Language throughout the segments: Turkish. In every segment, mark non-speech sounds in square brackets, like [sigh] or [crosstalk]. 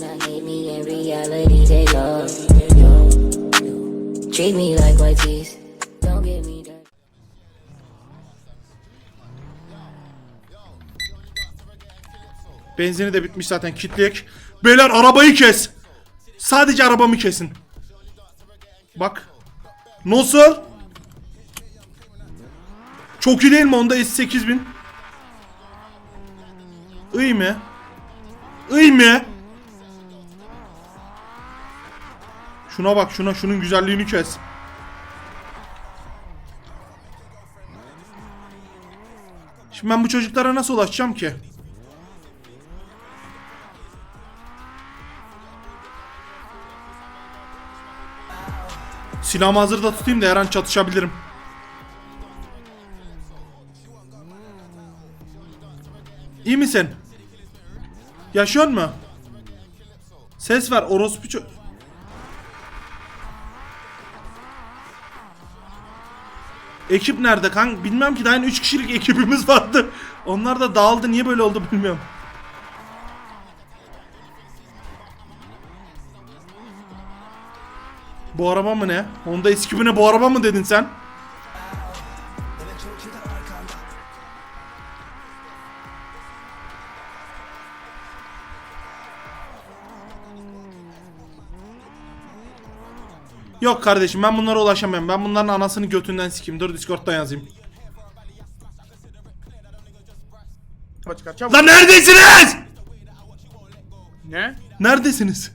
dirty. Benzini de bitmiş zaten kitleyek. Beyler arabayı kes. Sadece arabamı kesin. Bak. Nasıl? Çok iyi değil mi? Onda S8000. İyi mi? İyi mi? Şuna bak şuna şunun güzelliğini kes. Şimdi ben bu çocuklara nasıl ulaşacağım ki? Silahımı hazırda tutayım da her an çatışabilirim. İyi misin? Yaşıyor mu? Ses ver orospu ço- Ekip nerede kanka? Bilmem ki daha 3 kişilik ekibimiz vardı. Onlar da dağıldı. Niye böyle oldu bilmiyorum. Bu araba mı ne? Honda eskibine bu araba mı dedin sen? Yok kardeşim ben bunlara ulaşamıyorum. Ben bunların anasını götünden sikeyim. Dur Discord'dan yazayım. Çabuk. Lan neredesiniz? Ne? Neredesiniz?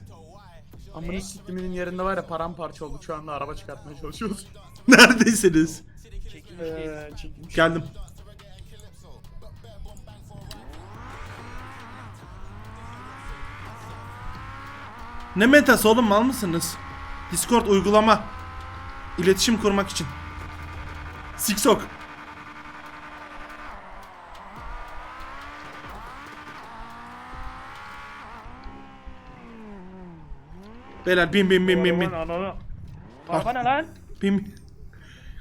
Amına siktiminin yerinde var ya paramparça oldu. Şu anda araba çıkartmaya çalışıyoruz. [laughs] Neredesiniz? Çekilmiş. Geldim. Ne metası oğlum mal mısınız? Discord uygulama. İletişim kurmak için. Siksok. Beyler bin bin bin bin bin. Araba ne lan? bin.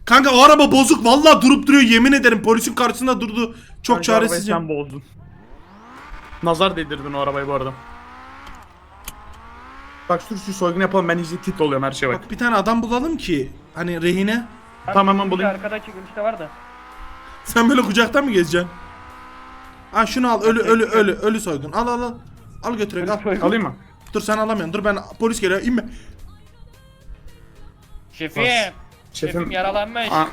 Kanka o araba bozuk vallahi durup duruyor yemin ederim polisin karşısında durdu. Çok Kanka çaresizim. Sen bozdun. Nazar değdirdin o arabayı bu arada. Bak sür şu soygun yapalım ben iyice tit oluyorum her şeye bak. Bak bir tane adam bulalım ki hani rehine. Tamam ben Bir bulayım. arkada çıkmış da var da. Sen böyle kucaktan mı gezeceksin? Ha şunu al ölü ölü ölü ölü soygun. Al al al. Al götürek al. Alayım mı? Dur sen alamıyorsun. Dur ben polis geliyor. İnme. Şefim. Şefim- Şefim yaralanmış. Aa,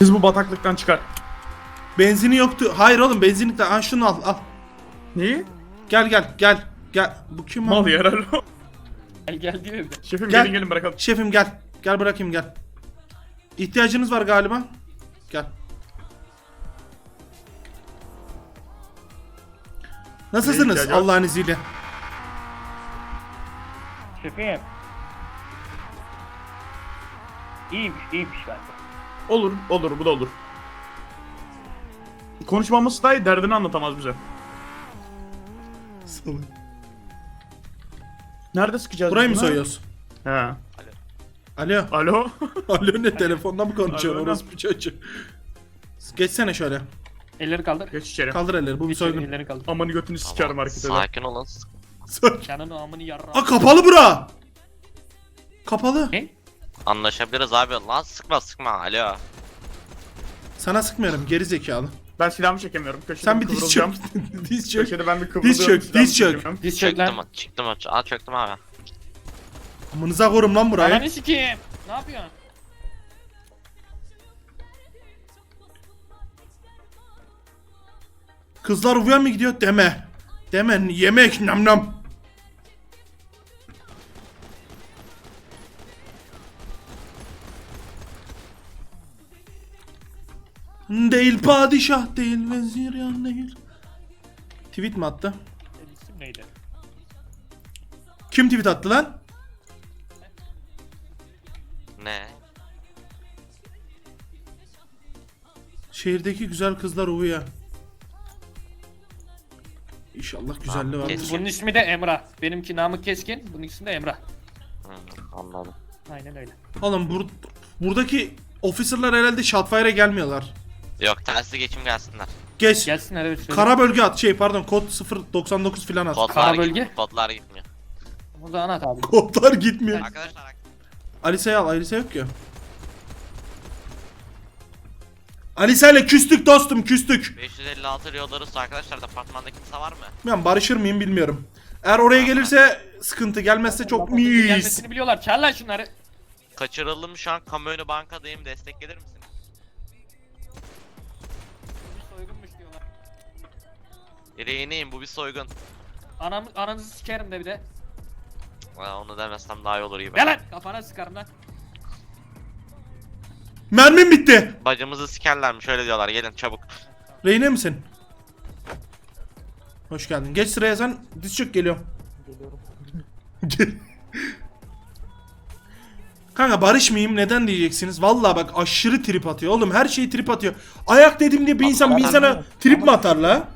Biz bu bataklıktan çıkar. Benzini yoktu. Hayır oğlum benzinlikte. Ha şunu al al. Neyi? Gel gel gel. Gel. Bu kim Mal abi? yarar o. Gel gel diyor bir de. Şefim Gel. gelin gelin bırakalım. Şefim gel. Gel bırakayım gel. İhtiyacınız var galiba. Gel. Nasılsınız ihtiyacı var? Allah'ın izniyle? Şefim. İyiymiş iyiymiş galiba. Olur olur bu da olur. Konuşmamız daha iyi derdini anlatamaz bize. Nerede sıkacağız? Burayı mı bunu? soyuyoruz? He. Alo. Alo. [laughs] Alo ne telefonda mı konuşuyorsun Alo, ne? orospu çocuğu? Geçsene şöyle. Elleri kaldır. Geç içeri. Kaldır elleri bu bir soygun. Elleri kaldır. Amanı götünü sikerim hareket eder. Sakin olun. Soy- Canını amını yarra. Aa kapalı bura. Kapalı. Ne? Anlaşabiliriz abi. Lan sıkma sıkma. Alo. Sana sıkmıyorum geri zekalı. Ben silahımı çekemiyorum. Köşede Sen bir diz kıvrılacağım. çök. [laughs] diz çök. Köşede ben bir kıvrılıyorum. çök, silahımı diz çök. çekemiyorum. Diz çök Çöktüm. lan. Çıktım. Aa çöktüm abi. Amınıza korum lan burayı. Ananı sikeyim. Ne yapıyorsun? Kızlar uvuya mı gidiyor? Deme. Deme yemek nam nam. Değil padişah değil vezir yan değil. Tweet mi attı? İsim neydi? Kim tweet attı lan? Ne? Şehirdeki güzel kızlar uvuya. İnşallah güzelliği Tamam, vardır. kes. Bunun ismi de Emrah. Benimki Namık Keskin. Bunun ismi de Emrah. Hı, anladım. Aynen öyle. Oğlum bur buradaki officerlar herhalde Shotfire'e gelmiyorlar. Yok tersi geçim gelsinler. Geç. Gelsinler evet söyle. Kara bölge at. Şey pardon kod 099 filan at. Kodlar Kara gitmiyor. bölge. Kodlar gitmiyor. O zaman at abi. Kodlar gitmiyor. Arkadaşlar Alise'yi al. Alise yok ki. Alise'yle küstük dostum küstük. 556 Riyo'larız arkadaşlar departmanda kimse var mı? Ben barışır mıyım bilmiyorum. Eğer oraya gelirse sıkıntı gelmezse çok mis. Gelmesini biliyorlar. Çal lan şunları. Kaçırıldım şu an kamu önü bankadayım destek gelir Rehineyim bu bir soygun. Anam, ananızı sikerim de bir de. Aa, onu demesem daha iyi olur gibi. Gel lan kafana sıkarım lan. Mermim bitti. Bacımızı sikerlermiş öyle diyorlar gelin çabuk. Reyne misin? Hoş geldin. Geç sıraya sen. Diz çök geliyorum. Gel. Kanka barışmayayım neden diyeceksiniz? Vallahi bak aşırı trip atıyor. Oğlum her şeyi trip atıyor. Ayak dedim diye bir insan bir insana trip mi atar la?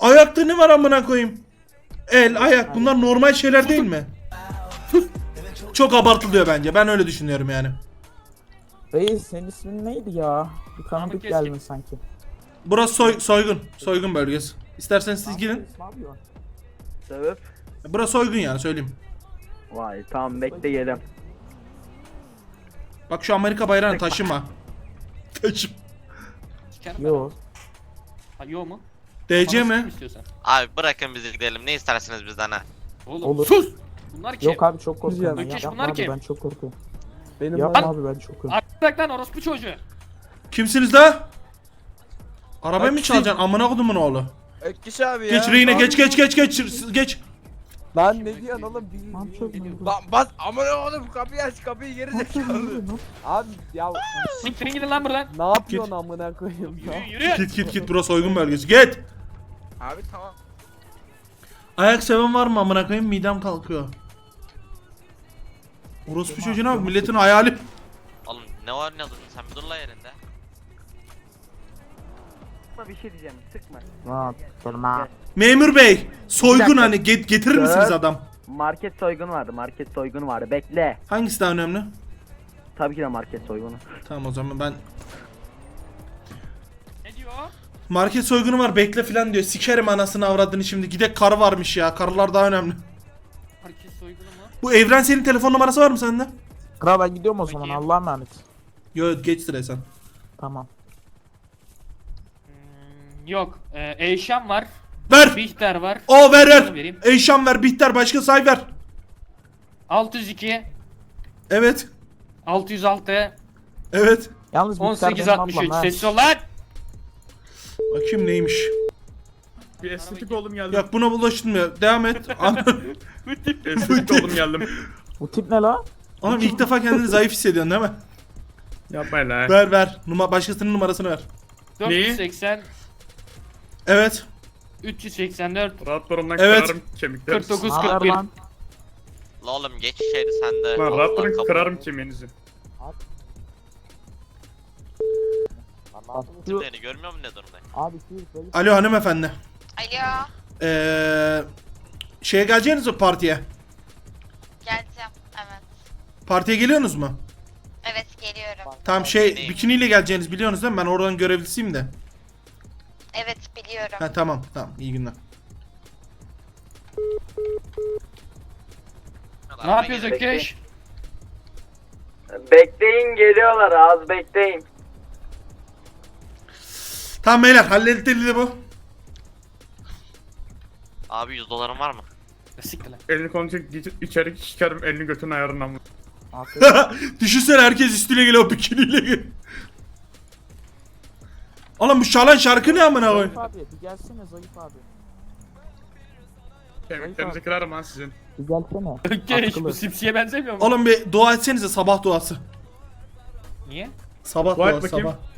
Ayakta ne var amına koyayım? El, ayak bunlar normal şeyler değil mi? [laughs] Çok abartılıyor bence. Ben öyle düşünüyorum yani. Reis senin ismin neydi ya? Bir tanıdık Keskin. geldi sanki. Burası soy- soygun. Soygun bölgesi. İsterseniz siz gidin. Ne? Sebep? Burası soygun yani söyleyeyim. Vay tamam bekle gelem. Bak şu Amerika bayrağını taşıma. Taşım. Sikerim [laughs] ben. Yo. Ha, yo mu? DC mi? istiyorsan. Abi bırakın bizi gidelim ne istersiniz bizden ha? Oğlum Olur. sus. Bunlar kim? Yok abi çok korkuyorum. ben. Yapma bunlar abi kim? ben çok korkuyorum. Benim Yapma Lan- abi ben çok korkuyorum. Artık lan orospu çocuğu. Kimsiniz da? Arabayı mı çalacaksın? Amına kodumun oğlu. Ökkeş abi ya. Geç Reyne geç geç geç geç geç. Lan ne diyorsun oğlum? Bil, Ne yapıyorsun? Lan bas aman oğlum kapıyı aç kapıyı geri zekalı. abi ya Siktirin gidin lan buradan. ne yapıyorsun amına koyayım ya? Yürü yürü. Git git git burası soygun bölgesi. Git. Abi tamam. Ayak seven var mı amına koyayım? Midem kalkıyor. Orospu çocuğuna bak milletin hayali. Oğlum ne oynadın sen bir dur la yerinde. bir şey diyeceğim sıkma. Ha, durma. Memur bey, soygun dakika. hani get- getirir misiniz Dur. adam? Market soygunu vardı market soygunu vardı bekle. Hangisi daha önemli? Tabii ki de market soygunu. Tamam o zaman ben Ne? Market soygunu var bekle filan diyor. Sikerim anasını avradını şimdi. Gidek karı varmış ya. Karılar daha önemli. Herkes soygunu mu? Bu Evren senin telefon numarası var mı sende? Kral ben gidiyorum o zaman Bakayım. Allah'a emanet. Yo geç sıraya sen. Tamam. Hmm, yok. Ee, Eyşan var. Ver. Bihter var. O ver Onu ver. vereyim. Eyşan ver, Bihter başka say ver. 602. Evet. 606. Evet. Yalnız bir 1863. Sessiz ol lan. Bakayım neymiş. Bir estetik oğlum geldi. Yok buna bulaşılmıyor. Devam et. [laughs] An- [laughs] Estetik oğlum geldim. Bu tip ne la? Oğlum ilk defa kendini zayıf hissediyorsun değil mi? Yapma la. Ver ver. Numa başkasının numarasını ver. 480. Evet. 384. Rahat durumdan Evet. kırarım kemikleri. 49 Ne haber 41. lan? La oğlum geç içeri sen de. Lan rahat durun kırarım kemiğinizi. Şu, Beni görmüyor musun ne durumdayım? abi şu böyle Alo hanımefendi. Alo, Ee, şeye geleceğiniz mi partiye? geleceğim. Evet. Partiye geliyorsunuz mu? Evet, geliyorum. Tamam şey Bikini. bikiniyle geleceğiniz biliyorsunuz değil mi? Ben oradan görevlisiyim de. Evet, biliyorum. Ha tamam tamam iyi günler. Ne yapıyoruz Ökkeş? Bekleyin geliyorlar az bekleyin. Tamam beyler halledildi bu. Abi 100 dolarım var mı? Siktir lan. Elini kolunu çek git içeri çıkarım elini götün ayarından. Aferin. [laughs] Düşünsene herkes üstüne geliyor o bikiniyle gel. Oğlum bu şalan şarkı ne amına koyayım? Zayıf abi bir gelsene Zayıf abi. Kemiklerinizi kırarım lan sizin. Bir gelsene. [laughs] Atkılı. bu sipsiye benzemiyor mu? Oğlum bir dua etsenize sabah duası. Niye? Sabah Dua et duası bakayım. sabah.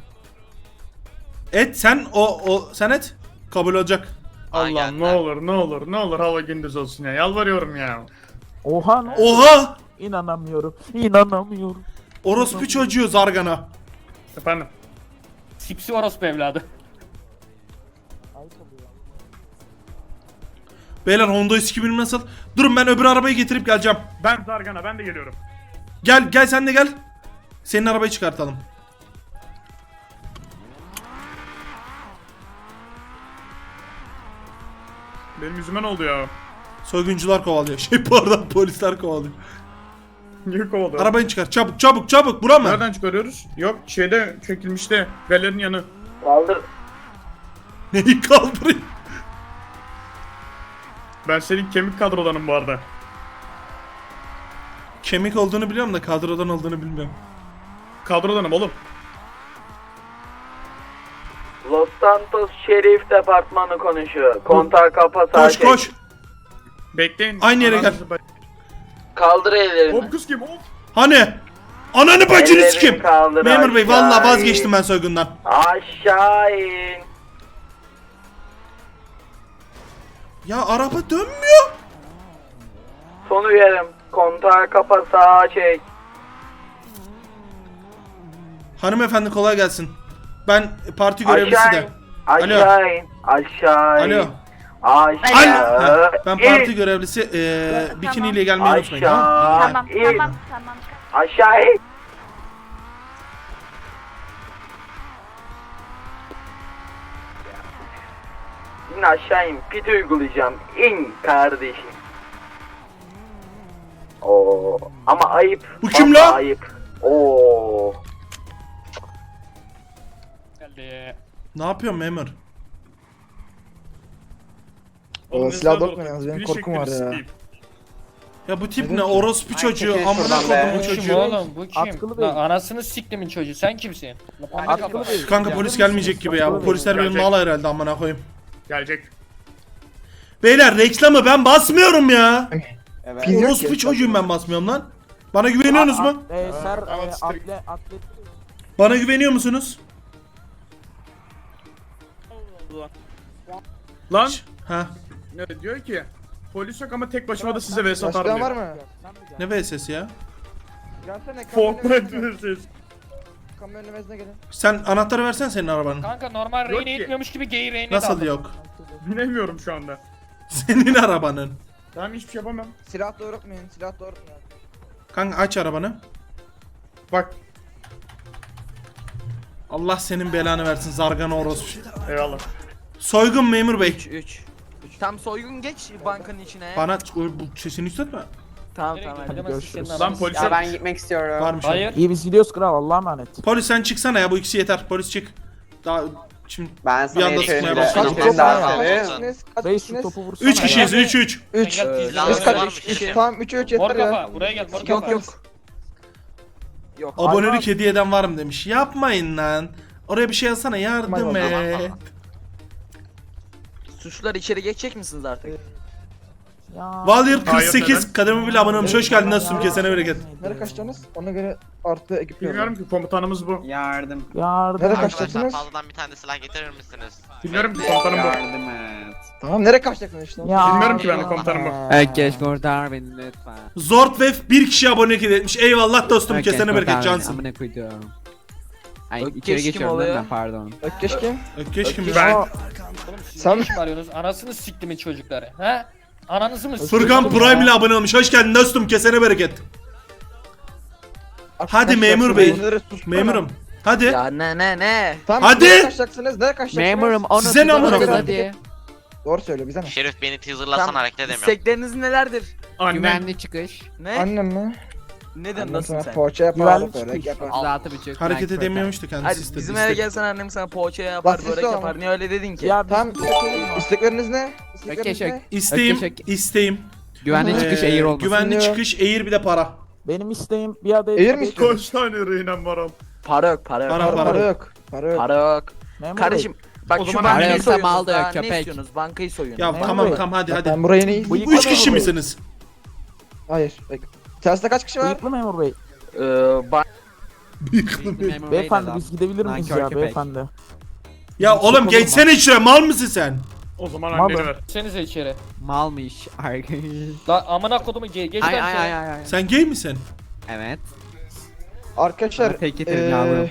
Et sen o o sen et. Kabul olacak. Aa, Allah'ım geldiler. ne olur ne olur ne olur hava gündüz olsun ya yalvarıyorum ya. Oha ne? Oha! İnanamıyorum. İnanamıyorum. Orospu çocuğu zargana. Efendim. Sipsi orospu evladı. Beyler Honda S2000 nasıl? Durun ben öbür arabayı getirip geleceğim. Ben Zargana ben de geliyorum. Gel gel sen de gel. Senin arabayı çıkartalım. Benim yüzüme ne oldu ya? Soyguncular kovalıyor. [laughs] Şey pardon polisler kovalıyor. Niye kovaladı? Arabayı çıkar çabuk çabuk çabuk bura mı? Nereden çıkarıyoruz? Yok şeyde çekilmişte. Galerinin yanı. Kaldır. Neyi kaldırayım? Ben senin kemik kadrodanım bu arada. Kemik olduğunu biliyorum da kadrodan olduğunu bilmiyorum. Kadrodanım oğlum. Los Santos Şerif Departmanı konuşuyor. Kontağı kapa Koş koş. Bekleyin. Aynı yere gel. Kaldır ellerini. Hop kız kim hop. Hani? Ananı bacını Ellerini sikim. kaldır, Memur bey aşağı vallahi in. vazgeçtim ben soygundan. Aşağı in. Ya araba dönmüyor. Son uyarım. Kontağı kapa sağa çek. Hanımefendi kolay gelsin. Ben parti görevlisi de. in. Aşağı in. Aşağı in. Alo. Aşağı. Ha, ben parti in. görevlisi eee bikiniyle gelmeyi unutmayın. tamam mı? Aşağı Tamam in. tamam tamam. Aşağı in. İn aşağı in. Pit uygulayacağım. İn kardeşim. Oo. Ama ayıp. Bu kim Vallahi lan? Ayıp. Oo. Geldi. Ne yapıyorsun memur? Oğlum, silah dokma yalnız, benim korkum var ya. Ya bu tip ne? Orospu çocuğu. çekil Amına be. bu Bu kim çocuğu. oğlum? Bu kim? Atkılı Lan Bey. anasını siktimin çocuğu. Sen kimsin? Atkılı. Bey. Kanka polis gelmeyecek gibi ya. Bu polisler benim Gelecek. mal herhalde amına koyayım. Gelecek. Beyler reklamı ben basmıyorum ya. Evet. Biz yok Orospu ki. çocuğum ben basmıyorum lan. Bana güveniyorsunuz mu? Ee, ser, Tamam, strict. atle, atlet. Bana güveniyor musunuz? Lan Ha. ne diyor ki? Polis yok ama tek başıma da size vs atarım Başkan var mı? Ne VSS ya? Gelsene Fortnite vs. Kamyon önlemezine gelin. Sen anahtarı versen senin arabanın. Kanka normal Yok reyne ki. gibi gay reyne Nasıl yok? Binemiyorum şu anda. Senin arabanın. Ben hiçbir şey yapamam. Silah doğrultmayın, silah doğrultmayın. Kanka aç arabanı. Bak Allah senin belanı versin zargana orospu. eyvallah. Soygun memur bey. 3 3. Tam soygun geç bankanın içine. Bana bu sesini yükseltme. Tamam Nereye tamam hadi. Görüşürüz. Lan polis Ya ben gitmek istiyorum. Varmış. Hayır. İyi biz gidiyoruz kral Allah'a emanet. Polis sen çıksana ya bu ikisi yeter. Polis çık. Daha şimdi Ben Bir sana anda yeterim sıkmaya daha tane seri. kişisiniz? Kaç Reis şu kişisiniz? topu vursana 3 ya. kişiyiz 3 3. 3. Gel, gel, Lazım gel. var kaç mı kişi? kişi? Tamam 3 3 Mor yeter ya. kafa buraya gel mor kafa. Yok yok. Yok. Abonelik hediye eden var mı demiş. Yapmayın lan. Oraya bir şey yazsana yardım et. Suçlular içeri geçecek misiniz artık? Ya. Valir Hayır, 48 neden? kademe bile abone olmuş. Hoş geldin nasılsın kesene bereket. Nereye kaçacaksınız? Ona göre artı ekip Bilmiyorum ki komutanımız bu. Yardım. Yardım. Nereye Arkadaşlar kaçacaksınız? fazladan bir tane silah getirir misiniz? Bilmiyorum ki komutanım bu. Yardım et. Tamam nereye kaçacaksınız işte? Ya. Bilmiyorum ki ben komutanım bu. Herkes kurtar beni lütfen. Zortvev bir kişi hediye etmiş. Eyvallah dostum Herkes kesene bereket kurtar beni, cansın. Amına koydum. Ay Ökkeş içeri kim geçiyorum oluyor? mi? Pardon. Ökkeş kim? Ökkeş kim? Ben. Oğlum siz Sen- ne iş mi arıyorsunuz? Anasını siktimin çocukları. He? Ananızı mı Furkan siktimin? Prime ile abone olmuş. Hoş geldin dostum kesene bereket. Hadi memur bey. Memurum. Hadi. Ya ne ne ne? Tamam Hadi. nereye kaçacaksınız? Nereye kaçacaksınız? Memurum onu Size ne amına koyayım? hadi. Doğru söyle bize ne? Şerif beni teaserlasana Tam hareket edemiyorum. istekleriniz nelerdir? Annem. Güvenli çıkış. Ne? Annem mi? Neden nasıl sen? poğaça yapar, Güvenlik börek çıkış. yapar. 36 buçuk. Hareket like edemiyormuş da kendisi Hadi istedi. bizim eve istedi. gelsen annem sana poğaça yapar, Bak, börek yapar. Niye öyle dedin ki? Ya biz istekleriniz ne? İstekleriniz Ökkeş, ne? İsteğim, Ökkeş, ökkeş. isteğim. Güvenli çıkış Ee, eğir olmasın. Güvenli çıkış, eğir bir de para. benim isteğim bir adet. Eğir mi istiyorsun? Kaç tane reynem var am? Para yok, para yok. Para, Para, para. yok. Para yok. Para yok. Memur Kardeşim bak O şu zaman bankayı arıyorsa soyuyorsunuz. mal da yok, daha Ne köpek. istiyorsunuz? Bankayı soyun. Ya tamam tamam hadi Bak, hadi. Ben burayı neyi? Bıyıklı Üç kişi misiniz? Hayır. Bek. Telsizde kaç kişi var? Bıyıklı memur bey. Ee, ban- Beyefendi biz gidebilir miyiz Nankör ya köpek. beyefendi? Ya oğlum geçsene şuraya mal mısın sen? O zaman Mal anneni ver. Senize içeri. Malmış. arkadaş. La amına kodumu ge geç ay ay ay ay. ay. Sen gay misin? Evet. Arkadaşlar Tek yeterim yavrum.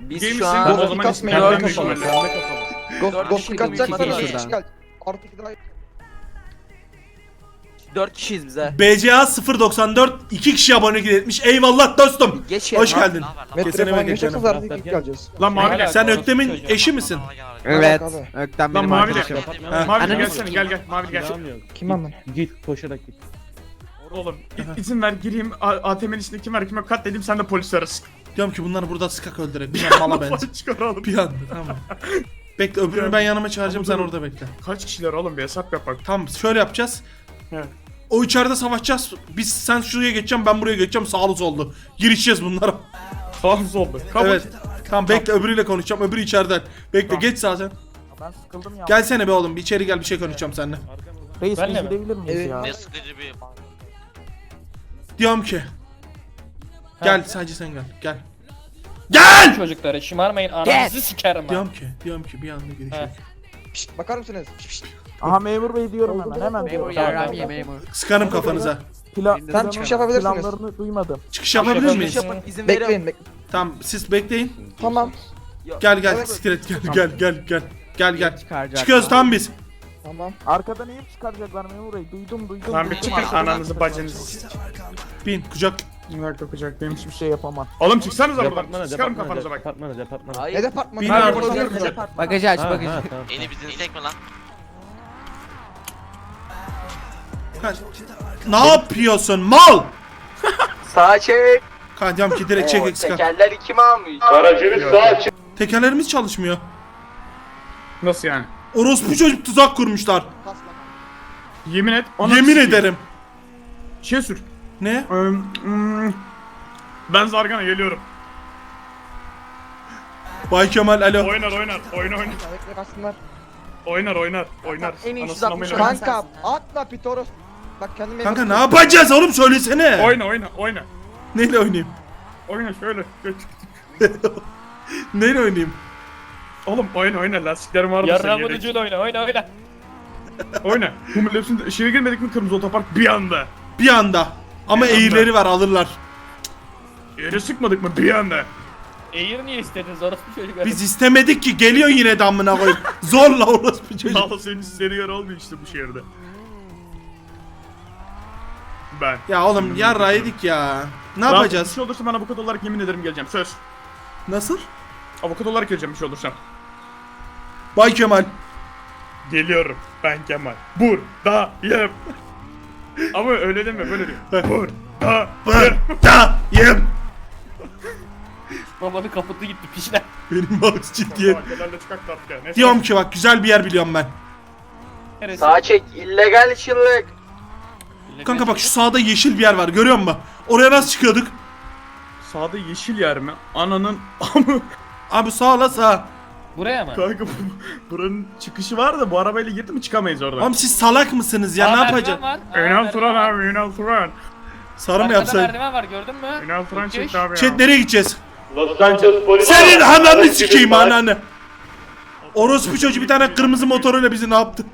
biz şu misin? an O zaman Kasmayın, dört benden büyük ihtimalle. Ghost Dört Ghost kişi kaçacaksanız gidin iki şuradan. kişi kal. Artı iki daha 4 kişiyiz biz ha. BCA 094 2 kişi abonelik etmiş. Eyvallah dostum. Geç Hoş geldin. Metre falan geçelim? artık ilk geleceğiz. Lan mavi Sen Öktem'in eşi misin? Evet. Abi. Ökten Lan benim mavi de. arkadaşım. Mavi Ananı gelsene gel gel. Mavi gel. Kim ben? Git koşarak git. Oğlum i- izin ver gireyim A- ATM'nin içinde kim var kim yok katledeyim sen de polis arasın. Diyorum ki bunları burada sıkak öldürek. Bir an mala benziyor. Çıkaralım. Bir anda tamam. Bekle öbürünü ben yanıma çağıracağım sen orada bekle. Kaç kişiler oğlum bir hesap yap bak. Tamam şöyle yapacağız. O içeride savaşacağız. Biz sen şuraya geçeceğim ben buraya geçeceğim sağlı sollu. Girişeceğiz bunlara. [laughs] Hafız oldu. Kabul. Evet. Tamam bekle öbürüyle konuşacağım. Öbürü içeriden. Bekle Tamam. geç zaten. Ben sıkıldım ya. Gelsene be oğlum bir içeri gel bir şey konuşacağım seninle. Reis Benle biz mi? gidebilir miyiz Evet. ya? Ne sıkıcı bir Diyorum ki. Gel sadece sen gel. Gel. Gel! Çocukları şımarmayın ananızı sikerim. Diyorum ki, diyorum ki bir anda girişelim. Şşt, bakar mısınız? Şşt, şşt. Aha memur bey diyorum hemen hemen Memur diyorum. yarram ye memur. Sıkarım kafanıza. Pla Sen çıkış yapabilirsiniz. Planlarını duymadım. Çıkış yapabilir miyiz? yapın izin verin. Bekleyin bekleyin. Tamam siz bekleyin. Tamam. Gel gel siktir et gel gel gel gel. Gel gel. Çıkaracak. Çıkıyoruz tamam biz. Tamam. Arkada neyim çıkaracaklar memur bey? Duydum duydum. Lan bir duydum. çıkın Arkadan ananızı bacınızı. Bin kucak. Bunlar dokacak benim. Hiçbir şey yapamam. Oğlum çıksanıza buradan. Çıkarım kafanıza bak. Ne Hayır. departmanı? Bin Nerede artık. burada? Bagajı aç bagajı. Eli bizim tek mi lan? Ne yapıyorsun mal? Sağ çek. Kan diyorum ki direkt çek eksik. tekerler kim almış? Tekerlerimiz çalışmıyor. Nasıl yani? Orospu çocuk tuzak kurmuşlar. Yemin et. ona Yemin sikeyim. ederim. Şey sür. Ne? Im, mm, Ben Zargana geliyorum. Bay Kemal alo. Oynar oynar. Oyna oynar. Oynar oynar. Oynar. En iyi Anasını 160 amına- Kanka atma Pitoros. Bak kendim Kanka ne yapacağız oğlum söylesene. Oyna oyna oyna. Neyle oynayayım? Oyna şöyle. Geç. [laughs] Neyle oynayayım? Oğlum oyna oyna lastiklerim var mı Yarrağımın senin? ucuyla oyna oyna oyna. Oyna. [laughs] Hepsinde şeye girmedik mi kırmızı otopark bir anda. Bir anda. Ama Bir anda. eğirleri var alırlar. Yere sıkmadık mı bir anda. Eğir niye istediniz orospu çocukları? Biz istemedik ki geliyor yine damına koyup. [laughs] Zorla orospu çocuk. Valla senin seni yer olmuyor işte bu şehirde. Ben. Ya oğlum yarra yedik ya. Ne Lan Bir yapacağız? şey olursa ben avukat olarak yemin ederim geleceğim. Söz. Nasıl? Avukat olarak geleceğim bir şey olursam. Bay Kemal. Geliyorum. Ben Kemal. Buradayım. Ama öyle deme böyle diyor. Buradayım. Buradayım. Babanın kaputu gitti pişler. Benim mouse. Neyse. Diyorum ki bak güzel bir yer biliyorum ben. Neresi? Sağ çek. illegal çıllık. Kanka bak şu sağda yeşil bir yer var görüyor musun? Oraya nasıl çıkıyorduk? Sağda yeşil yer mi? Ananın amı. Abi sağla sağ. Buraya mı? Kanka bu, buranın çıkışı var da bu arabayla girdi mi çıkamayız oradan. Oğlum siz salak mısınız ya Aa, ne. Aa, Ünal Turan abi Ünal Turan. Sarı mı Arkada yapsaydın? merdiven var gördün mü? Ünal Turan Öküş. çekti abi ya. Chat nereye gideceğiz? Senin ananı sikeyim ananı. Orospu çocuğu bir tane kırmızı motoruyla bizi ne yaptı?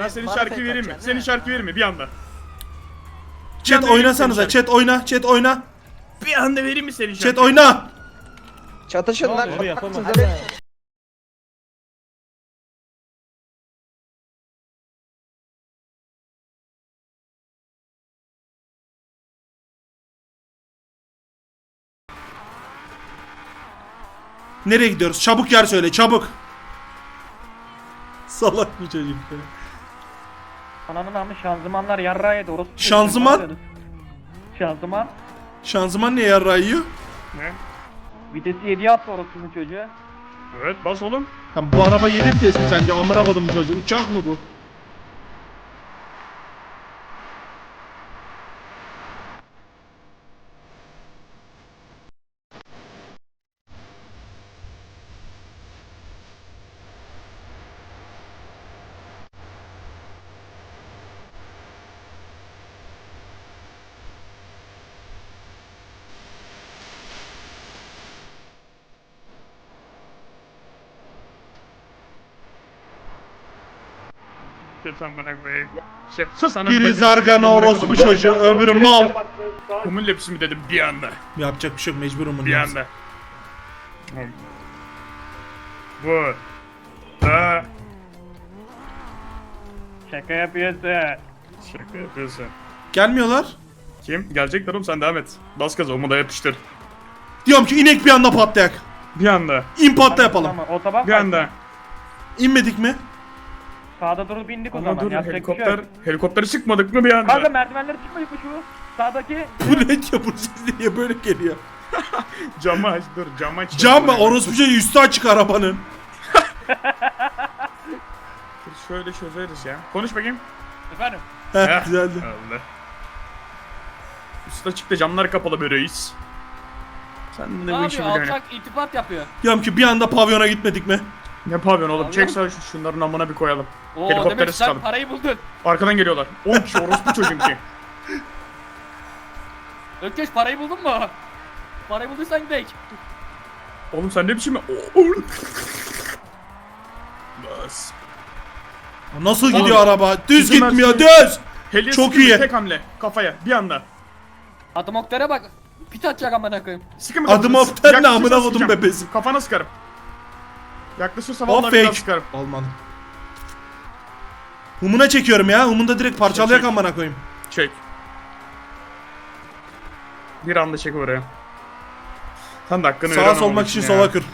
Ben senin şarkı vereyim mi? Senin şarkı vereyim mi? Bir anda. Chat oynasanıza chat oyna chat oyna. Bir anda vereyim mi senin şarkı? Chat oyna. Çatışın lan. Yapamam. Nereye gidiyoruz? Çabuk yer söyle çabuk. [laughs] Salak bir çocuk ya. Ananın amı şanzımanlar yarrağı yedi orospu. Şanzıman? Şanzıman. Şanzıman niye yarrağı yiyor? Ne? Vitesi 7'ye attı orospunun çocuğu. Evet bas oğlum. Ya bu araba yedi vites mi sence? Amına kodum çocuğu. Uçak mı bu? Sus amına koyayım. Şey, sus anasını. Biri zargana orospu çocuğu, öbürü mal. Kumul hepsi mi dedim bir anda. Yapacak bir şey yok mecburum bunu. Bir anda. Bu. Da. Şaka yapıyorsun. Şaka yapıyorsun. Gelmiyorlar. Kim? Gelecekler oğlum sen devam et. Bas gaza Umut'a yapıştır. Diyorum ki inek bir anda patlayak. Bir anda. İmpatta yapalım. Tamam, otoban Bir anda. İnmedik mi? Sağda durup indik o Ama zaman. dur Yapacak bir şey helikopter, yok. sıkmadık mı bir anda? Kanka merdivenleri çıkmadık mı şu? Sağdaki Bu ne diyor bu ses niye böyle geliyor? [laughs] Camı aç dur camı aç. Cam mı? Orospu şey üstü açık arabanın. [laughs] Dur, Şöyle çözeriz ya. Konuş bakayım. efendim. Heh Heh. güzeldi. Allah. Üstü açıkta camlar kapalı böyle reis. Sen de Ne bu işi yapıyor? biliyorsun. Alçak iltifat yapıyor. Diyorum ki bir anda pavyona gitmedik mi? Ne yapıyorsun oğlum? Çek sağ şu şunların amına bir koyalım. Oo Helikoptere demek sen sıkalım. parayı buldun. Arkadan geliyorlar. 10 kişi orospu [laughs] çocuğum ki. Ökkeş parayı buldun mu? Parayı bulduysan gidelim. Oğlum sen ne biçim... Oo. Bas. Nasıl Oğlum, gidiyor araba? Düz bizim gitmiyor düz. Heliye Çok iyi. Tek hamle. Kafaya. Bir anda. Adım Oktar'a bak. Pit atacak amına koyayım. Sıkı mı Adım? Oktar ne amına kodum sıkacağım. bebesi. Kafana sıkarım. Yaklaşırsa O vallahi bir daha fake. sıkarım. Olmadı. Humuna çekiyorum ya. Humunda direkt parçalayak Çek. amına koyayım. Çek. Bir anda çek oraya. Sen de hakkını Sağa solmak için ya. sola kır.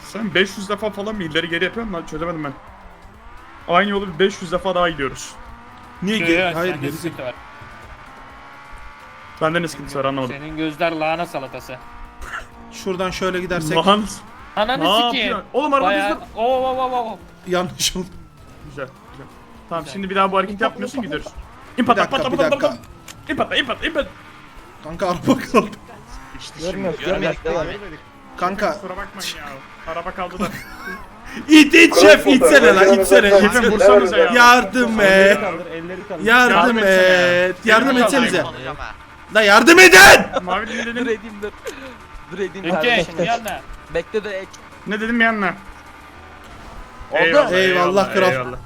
Sen 500 defa falan bir ileri geri yapıyorsun lan çözemedim ben. Aynı yolu bir 500 defa daha gidiyoruz. Niye Yok, ge- yok, Hayır sende gerisi. sıkıntı var. Bende ne sıkıntı var anlamadım. Senin gözler lahana salatası. Şuradan şöyle gidersek Lan Ananı ne sikeyim. yapıyorsun? Oğlum araba Bayağı... düzgün. Oo oo oo oo. yanlış oldu. Güzel güzel. Tamam şimdi bir daha bu hareketi yapmıyorsun gidiyoruz. Bir İmpatla dakika patla bir patla dakika. patla. İmpatla impatla impatla. Kanka araba kaldı. İşte Görmüyoruz şimdi. görmüyoruz. Görmedik devam. abi. Kanka Kusura bakmayın ya. Araba kaldı da. [laughs] it it şef itsene lan itsene. Şefim itsene. vursanıza ya. Yardım et. elleri kaldır. Yardım Yardım etsene et. Yardım Elimi etsenize. Ha. La yardım edin. Mavi ne Dur edeyim dur. Dur edeyim kardeşim. bir yana. Bekle de ek. Ne dedim bir yanına? Oldu. Eyvallah kral. eyvallah.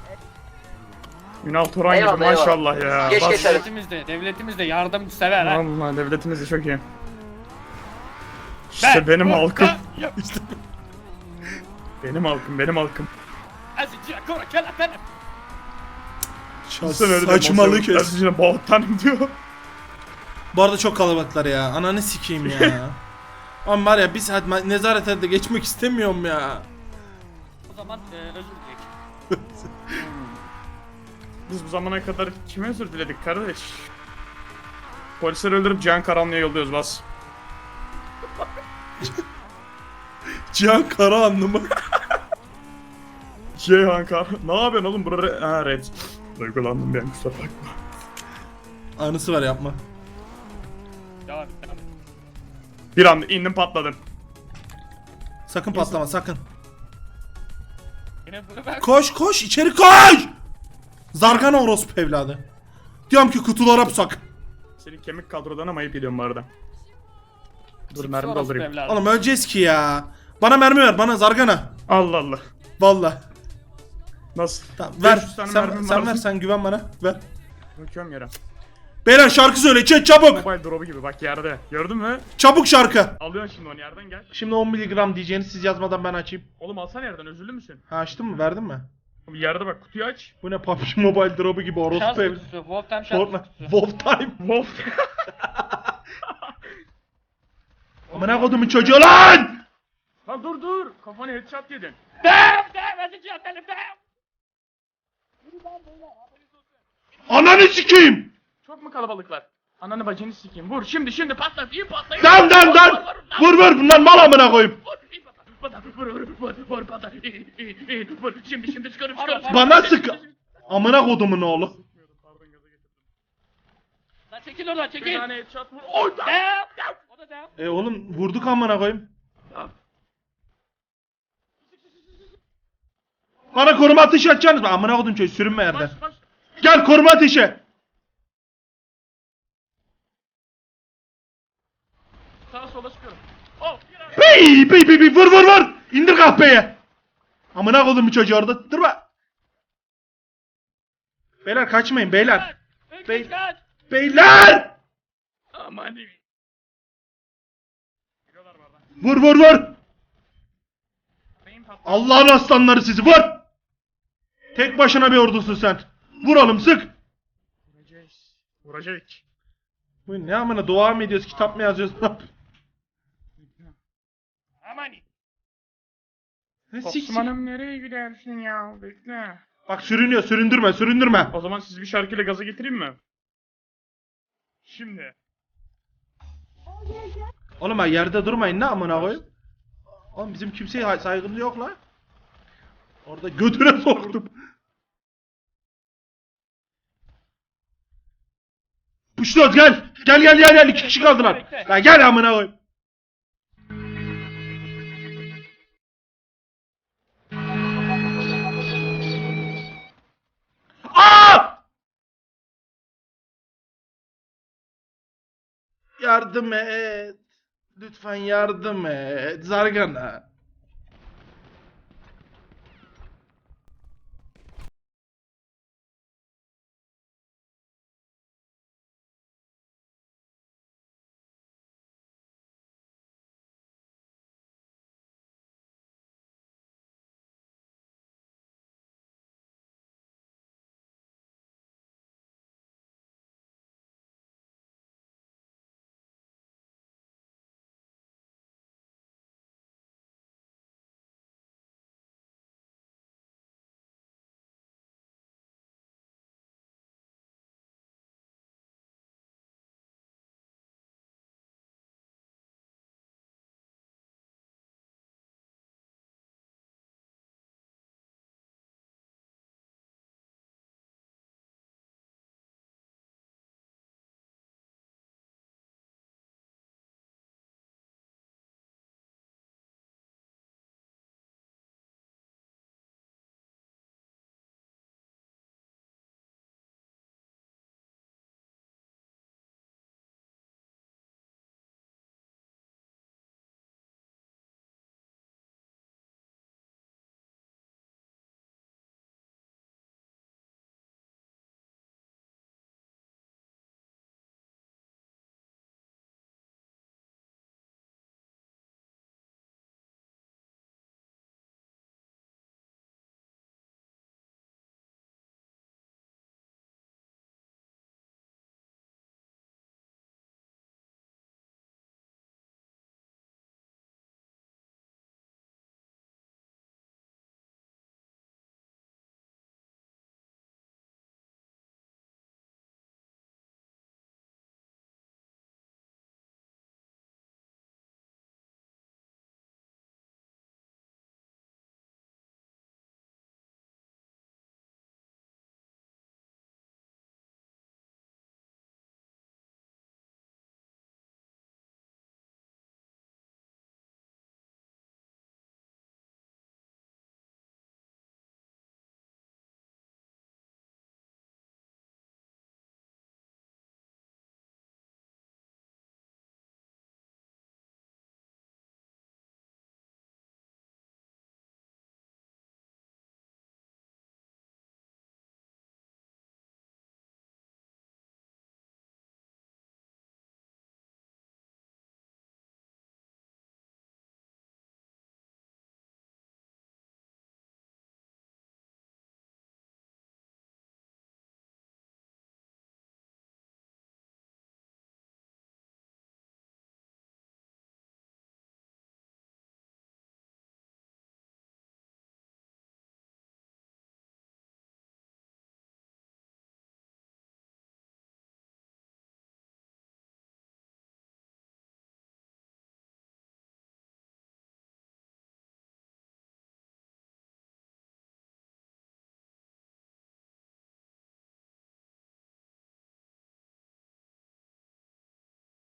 Ünal Turan gibi Eyvallah, eyvallah. maşallah ya. Geç Bas. geç. Devletimiz de, devletimiz de yardım sever ha. Vallahi devletimiz de çok iyi. İşte benim halkım. [laughs] İşte benim halkım, benim halkım. Azıcık kora kelatan. Sen öyle Saçmalık deme, et. sen Sizce boğuttanım diyor. Bu arada çok kalabalıklar ya. Ananı sikeyim ya. [laughs] Ama var ya bir saat nezarete de geçmek istemiyorum ya. O zaman e, özür dileyek. [laughs] Biz bu zamana kadar kime özür diledik kardeş? Polisleri öldürüp Cihan Karanlı'ya yolluyoruz bas. [laughs] Cihan Karahanlı mı? [laughs] Cihan Karan. Ne yapıyorsun oğlum burada? Ha red. Duygulandım ben kusura bakma. Anısı var yapma. Bir anda indim patladım. Sakın patlama sakın. Yine bunu ben... Koş koş içeri koş. Zargana orospu evladı. Diyorum ki kutulara pusak. Senin kemik kadrodan ama ayıp ediyorum bu arada. Dur Siktir mermi orospu doldurayım. evladı. Oğlum öleceğiz ki ya. Bana mermi ver bana zargana. Allah Allah. Valla. Nasıl? Tamam ver. 500 tane Sen, mermim sen var. ver sen güven bana. Ver. Bakıyorum yere. Beyler şarkı söyle çet çabuk. Mobile drop'u gibi bak yerde. Gördün mü? Çabuk şarkı. Alıyorsun şimdi onu yerden gel. Şimdi 10 miligram diyeceğini siz yazmadan ben açayım. Oğlum alsana yerden özürlü müsün? Ha açtın mı verdin mi? Bir yerde bak kutuyu aç. Bu ne PUBG Mobile drop'u gibi Şans orospu kutusu. Wolf'tan şans Fortnite. kutusu. Wolf time. [laughs] Wolf. [laughs] Amına kodumun çocuğu lan! Lan dur dur. Kafanı headshot yedin. Devam devam azıcık atalım devam. Ananı sikeyim! Çok mu kalabalıklar? Ananı bacını sikeyim. Vur şimdi şimdi patlat. iyi patlat. Dan dan dan! Vur vur bunlar mal amına koyayım. Vur iyi patlat. Patlat. Vur vur vur vur patlat. İyi iyi iyi. Vur şimdi şimdi çıkarım çıkarım. Bana sık. Amına kodumun oğlu. Lan çekil oradan Bir çekil. tane headshot vur. Oy lan. O da devam. E oğlum vurduk amına koyayım. Bana koruma ateşi atacaksınız mı? Amına kodum çocuğu sürünme yerden. Baş baş. Gel koruma ateşi. Sola çıkıyorum. Oh. an- Bey bey bey bey vur vur vur. İndir kahpeyi. Amına kodumun çocuğu orada durma. Beyler kaçmayın beyler. Kaç. Beyler! Aman bu. Vur vur vur. Allah'ın aslanları sizi vur. Tek başına bir ordusun sen. Vur oğlum sık. Vuracağız. Vuracak. Bu ne amına dua mı ediyoruz kitap mı yazıyoruz? Aman. [laughs] Osman'ım nereye gidersin ya? Bekle. Bak sürünüyor süründürme süründürme. O zaman siz bir şarkıyla gaza getireyim mi? Şimdi. Oğlum ha yerde durmayın ne amına koyayım. Oğlum bizim kimseye saygımız yok la. Orada götüne soktum. Puşloz gel. Gel gel gel gel iki kişi kaldılar. La gel amına koyayım. Yardım et. Lütfen yardım et. Zargana.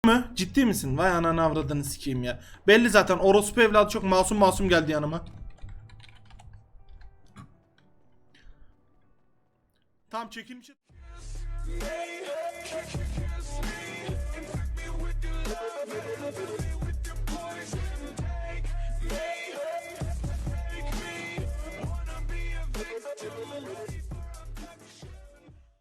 mı? Ciddi misin? Vay ananı avradını sikeyim ya. Belli zaten orospu evladı çok masum masum geldi yanıma. Tam çekim için.